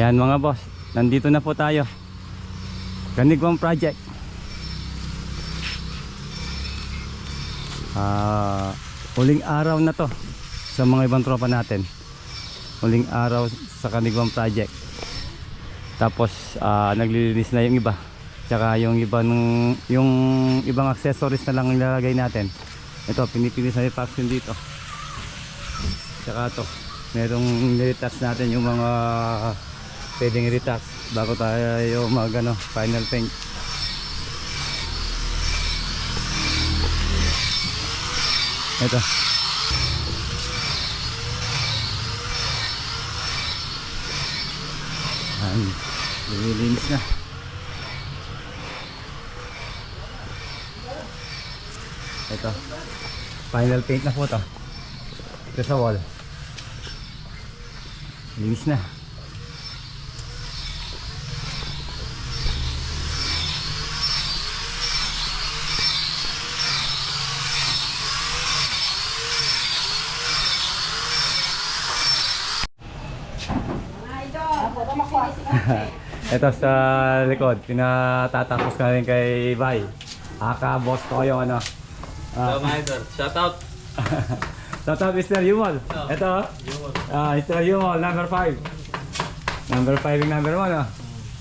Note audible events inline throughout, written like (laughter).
Ayan mga boss, nandito na po tayo. Ganigwang project. Ah, huling araw na to sa mga ibang tropa natin. Huling araw sa Kanigwang project. Tapos ah, naglilinis na yung iba. Tsaka yung iba nung yung ibang accessories na lang nilalagay natin. Ito, pinipilis na yung dito. Tsaka to, merong nilitas natin yung mga pwedeng retouch bago tayo mag ano, final paint. Ito. Ayan, lumilinis na. Ito. Final paint na po to. Ito sa wall. Linis na. Ito sa likod, pinatatapos na rin kay Bay. Aka, boss ko yung ano. Ah, Hello mga idol. Shout out. (laughs) Shout out Mr. Yumol. Ito, ah Mr. Yumol, number 5. Number 5 yung number 1, ah.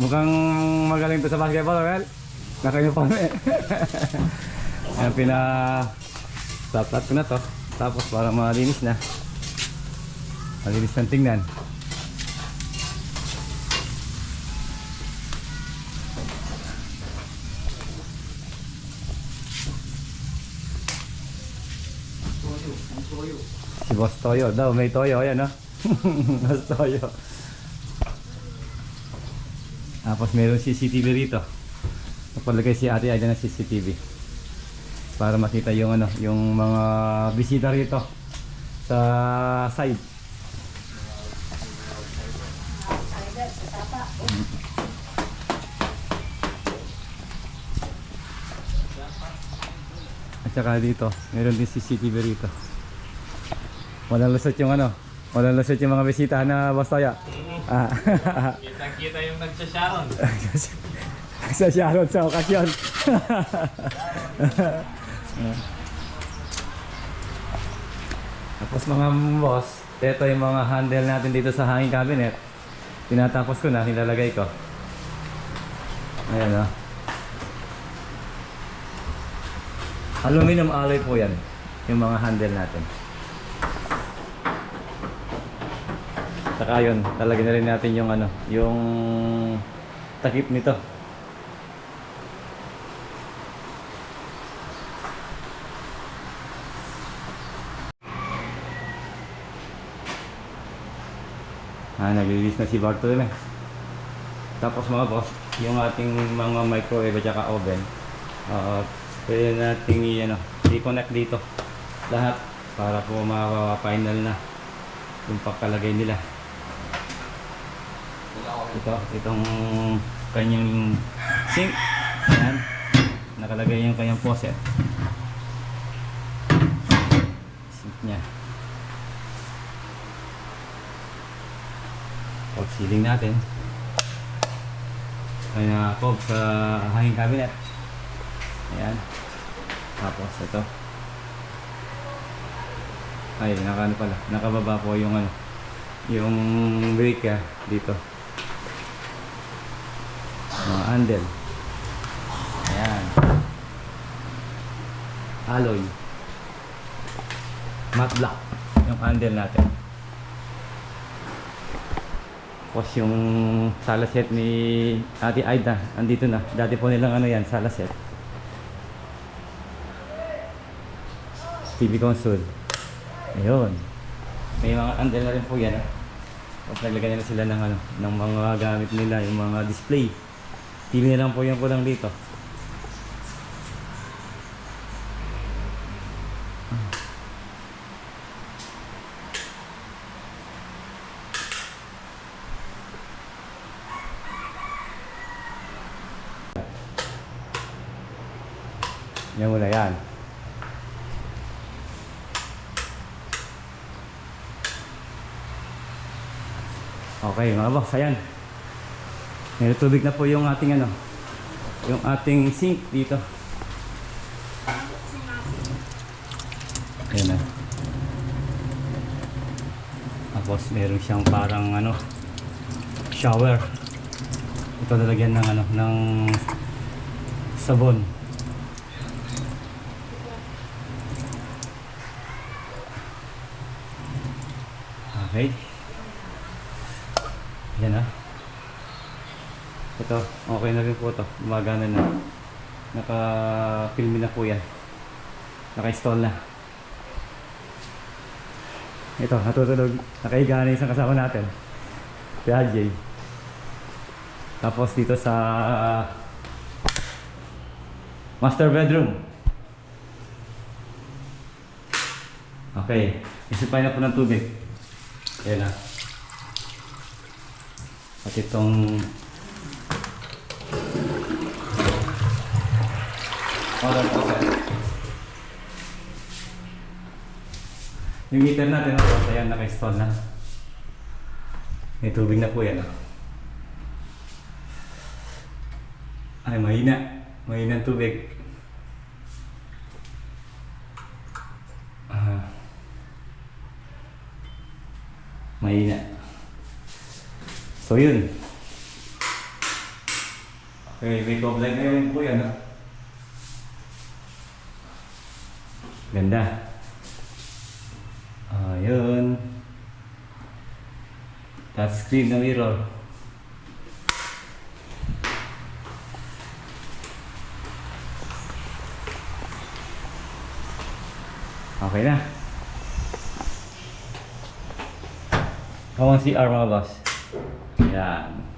Mukhang magaling to sa basketball, well. Naka-uniform eh. (laughs) Ayan, pina... Taplat ko na to. Tapos para malinis na. Malinis ng tingnan. Si Boss Toyo daw, may Toyo, ayan no? (laughs) Boss Toyo. Tapos meron CCTV rito. Napalagay si ate ay ng CCTV. Para makita yung ano, yung mga bisita rito sa side. At saka dito, meron din CCTV rito. Walang lusot yung ano, walang lusot yung mga bisita na bastaya. Ah. Kita-kita yung nagsasharon. (laughs) sa Sharon sa okasyon. Tapos mga boss, ito yung mga handle natin dito sa hanging cabinet. Tinatapos ko na, nilalagay ko. Ayan o. Aluminum alloy po yan, yung mga handle natin. Saka yun, talagyan na rin natin yung ano, yung takip nito. Ah, naglilis na si Bartolome. Tapos mga boss, yung ating mga microwave at saka oven, uh, pwede nating i- ano, i-connect dito lahat para po ma-final na yung pagkalagay nila. Ito, itong kanyang sink. Ayan. Nakalagay yung kanyang faucet. Sink niya. Pag ceiling natin. Kaya cob sa hanging cabinet. Ayan. Tapos ito. Ay, naka ano pala. Nakababa po yung ano. Yung breaker dito. Handle. Ayan. Alloy. Matte black. Yung handle natin. Tapos yung sala set ni Ate Aida, andito na. Dati po nilang ano yan, sala set. TV console. Ayun. May mga handle na rin po yan. ah. Tapos naglagay na sila ng ano, ng mga gamit nila, yung mga display. TV na lang po yung kulang dito. Yan muna yan. Okay mga boss, ayan. May tubig na po yung ating ano, yung ating sink dito. Ayan na. Tapos meron siyang parang ano, shower. Ito lalagyan ng ano, ng sabon. Okay. Yan na. Ito, okay na rin po ito. Gumagana na. Naka-film na po yan. Naka-install na. Ito, natutulog. Nakahiga na isang kasama natin. Si RJ. Tapos dito sa master bedroom. Okay. Isipay na po ng tubig. Yan na. At itong Modern faucet. Yung meter natin, oh, ayan, naka-install na. May tubig na po yan. oh. Ay, mahina. Mahina ang tubig. Ah. mahina. So yun. Okay, may goblin na yun po yan. ah. Ganda. Ayun. Touchscreen na mirror. Okay na. On CR mga boss. Yan.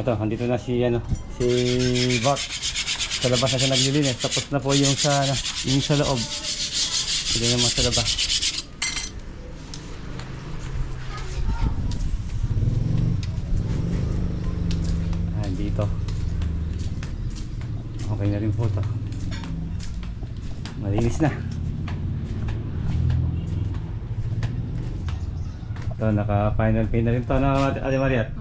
Ito, andito na si ano, si Bart. Sa labas na siya naglilinis. Tapos na po yung sa ano, yung sa loob. Hindi naman sa labas. Ah, dito. Okay na rin po ito. Malinis na. Ito, naka-final paint na rin ito na Ate Mariat.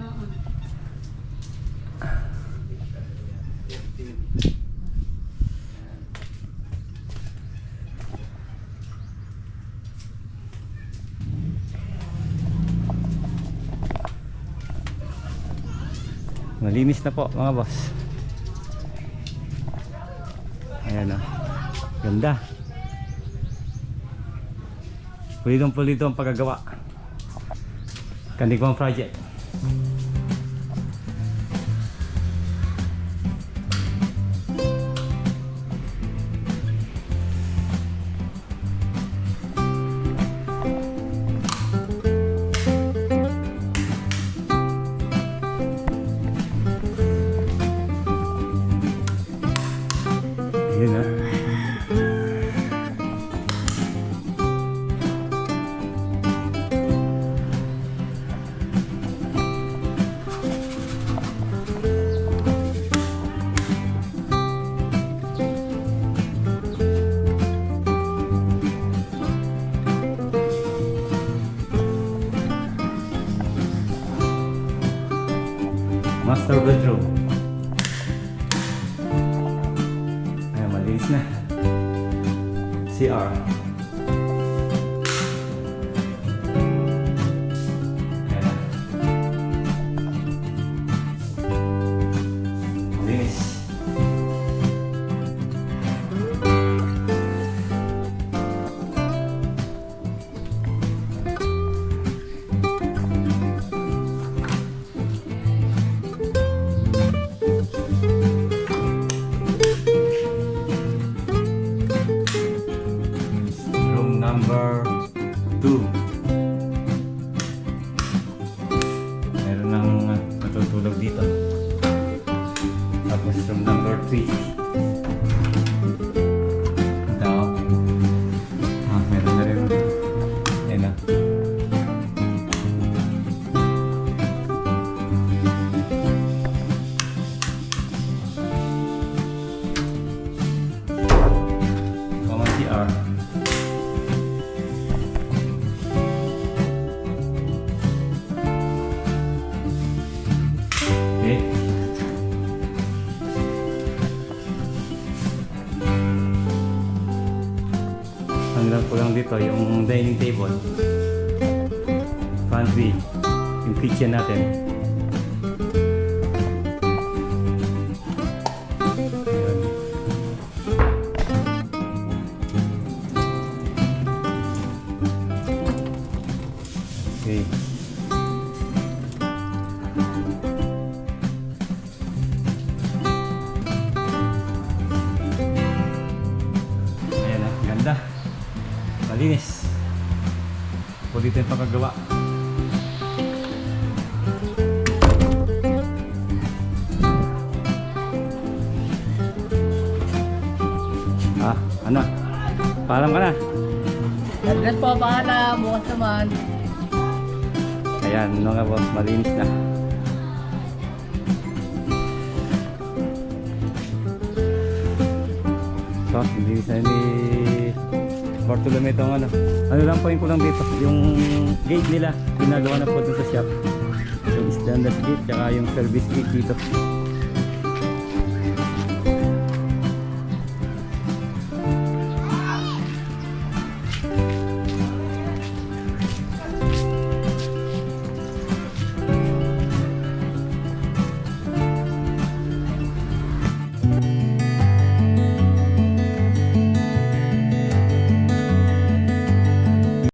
Malinis na po mga boss. Ayan o. Ganda. Pulitong pulito ang pagkagawa. Kandigmang project. Ayan, malinis na. CR. Ang lang ko lang dito yung dining table. Pantry. Yung kitchen natin. Okay. O dito yung pagkagawa. Ah, ano? Paalam ka na. Address po, pahala. Bukas naman. Ayan, mga boss, malinis na. So, malinis na ni Bartolome itong ano. Ano lang po yung kulang dito, yung gate nila, ginagawa na po dun sa shop. Yung standard gate, tsaka yung service gate dito.